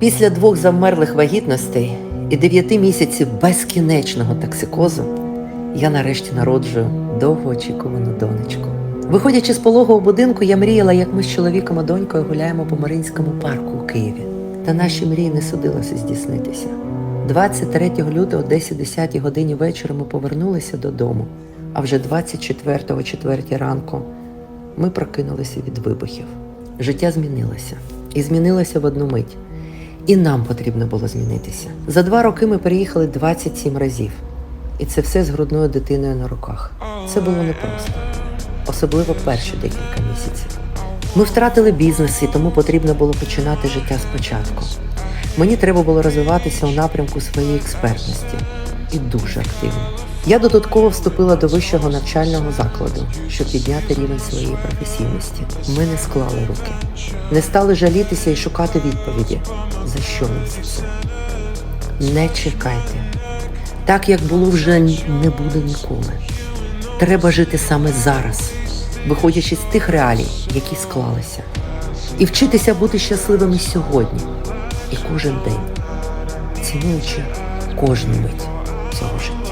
Після двох завмерлих вагітностей і дев'яти місяців безкінечного токсикозу я нарешті народжую довгоочікувану донечку. Виходячи з пологового будинку, я мріяла, як ми з чоловіком і донькою гуляємо по Маринському парку у Києві. Та наші мрії не судилося здійснитися. 23 лютого, о 10-10 годині вечора ми повернулися додому, а вже 24 о 4 ранку ми прокинулися від вибухів. Життя змінилося. І змінилося в одну мить. І нам потрібно було змінитися. За два роки ми переїхали 27 разів. І це все з грудною дитиною на руках. Це було непросто, особливо перші декілька місяців. Ми втратили бізнес, і тому потрібно було починати життя спочатку. Мені треба було розвиватися у напрямку своєї експертності і дуже активно. Я додатково вступила до вищого навчального закладу, щоб підняти рівень своєї професійності. Ми не склали руки, не стали жалітися і шукати відповіді, за що нам це все. Не чекайте. Так як було вже не буде ніколи. Треба жити саме зараз, виходячи з тих реалій, які склалися, і вчитися бути щасливими сьогодні і кожен день, цінуючи кожну мить цього життя.